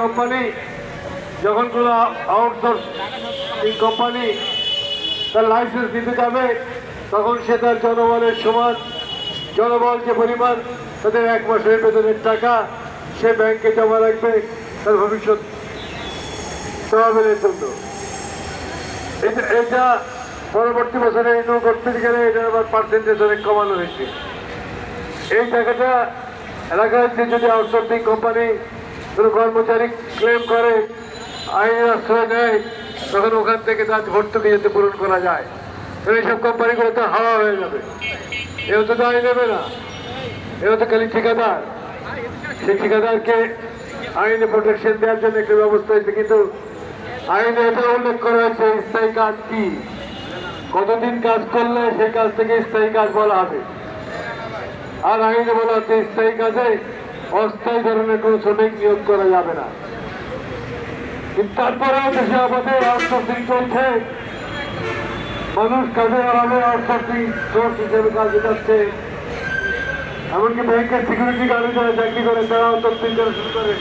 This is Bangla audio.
কোম্পানি যখন কোনো আউটসোর্সিং কোম্পানি তার লাইসেন্স দিতে যাবে, তখন সে তার জনবলের সমান জনবল যে পরিমাণ, তাদের এক মাসের বেতনের টাকা সে ব্যাংকে জমা রাখবে, তার ভবিষ্যৎ তহবিলের জন্য। এটা পরবর্তী বছরে রিনিউ করতে গেলে এটা আবার পার্সেন্টেজ অনেক কমানো হয়েছে। এই টাকাটা রাখা হচ্ছে যদি আউটসোর্সিং কোম্পানি কর্মচারী ক্লেম করে, আইনের আশ্রয় নেয়, তখন ওখান থেকে তার ভর্তুকি যাতে পূরণ করা যায়। তো এইসব কোম্পানিগুলো তো হাওয়া হয়ে যাবে। এও তো দায় নেবে না। এও তো খালি ঠিকাদার। সেই ঠিকাদারকে আইনে প্রোটেকশন দেওয়ার জন্য একটা ব্যবস্থা হয়েছে, কিন্তু আইনে এটা উল্লেখ করা হয়েছে, স্থায়ী কাজ কি? কতদিন কাজ করলে সেই কাজ থেকে স্থায়ী কাজ বলা হবে? আর আইনে বলা হচ্ছে স্থায়ী কাজে অস্থায়ী ধরনের কোনো শ্রমিক নিয়োগ করা যাবে না। কিন্তু তারপরেও দেশে আমাদের আউটসোর্সিং চলছে। মানুষ কাজের অভাবে আউটসোর্সিং সোর্স হিসেবে কাজে যাচ্ছে এমনকি ব্যাংকের সিকিউরিটি গার্ডে যারা চাকরি করে, তারাও তথ্য শুরু করে।